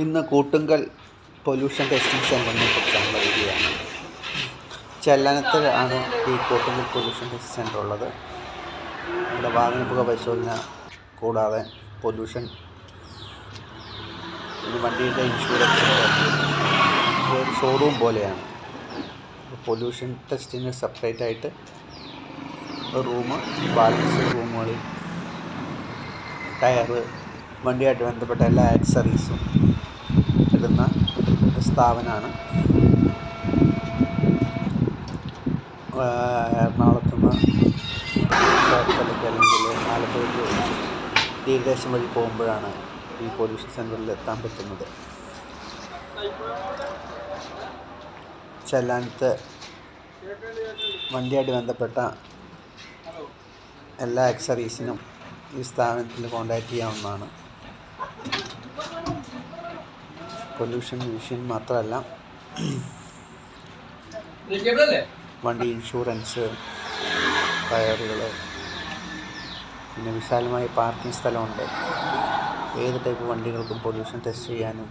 ഇന്ന് Koottunkal pollution testing സെന്ററിനെ കുറിച്ചാണ് പറയുകയാണ് ചെല്ലനത്തിലാണ് ഈ കൂട്ടുങ്കൽ പൊല്യൂഷൻ ടെസ്റ്റ് സെന്റർ ഉള്ളത്. ഇവിടെ വാഹനപുക പരിശോധന കൂടാതെ പൊല്യൂഷൻ ഒരു വണ്ടിയുടെ ഇൻഷുറൻസ് ഒരു ഷോറൂം പോലെയാണ്. പൊല്യൂഷൻ ടെസ്റ്റിന് സെപ്പറേറ്റ് ആയിട്ട് ഒരു റൂം ബാലൻസ് റൂമുകളിൽ ടയർ വണ്ടിയായിട്ട് ബന്ധപ്പെട്ട എല്ലാ ആക്സറീസും സ്ഥാപനമാണ്. എറണാകുളത്തുനിന്ന് ചേർത്തലയ്ക്ക് അല്ലെങ്കിൽ ആലപ്പുഴയ്ക്ക് തീരദേശം വഴി പോകുമ്പോഴാണ് ഈ പൊല്യൂഷൻ സെന്ററിൽ എത്താൻ പറ്റുന്നത്. ചെല്ലാനത്ത് വണ്ടിയായിട്ട് ബന്ധപ്പെട്ട എല്ലാ എക്സറീസിനും ഈ സ്ഥാപനത്തിൽ കോൺടാക്റ്റ് ചെയ്യാവുന്നതാണ്. പൊല്യൂഷൻ മെഷീൻ മാത്രമല്ല വണ്ടി ഇൻഷുറൻസ് ടയറുകൾ പിന്നെ വിശാലമായ പാർക്കിംഗ് സ്ഥലമുണ്ട്. ഏത് ടൈപ്പ് വണ്ടികൾക്കും പൊല്യൂഷൻ ടെസ്റ്റ് ചെയ്യാനും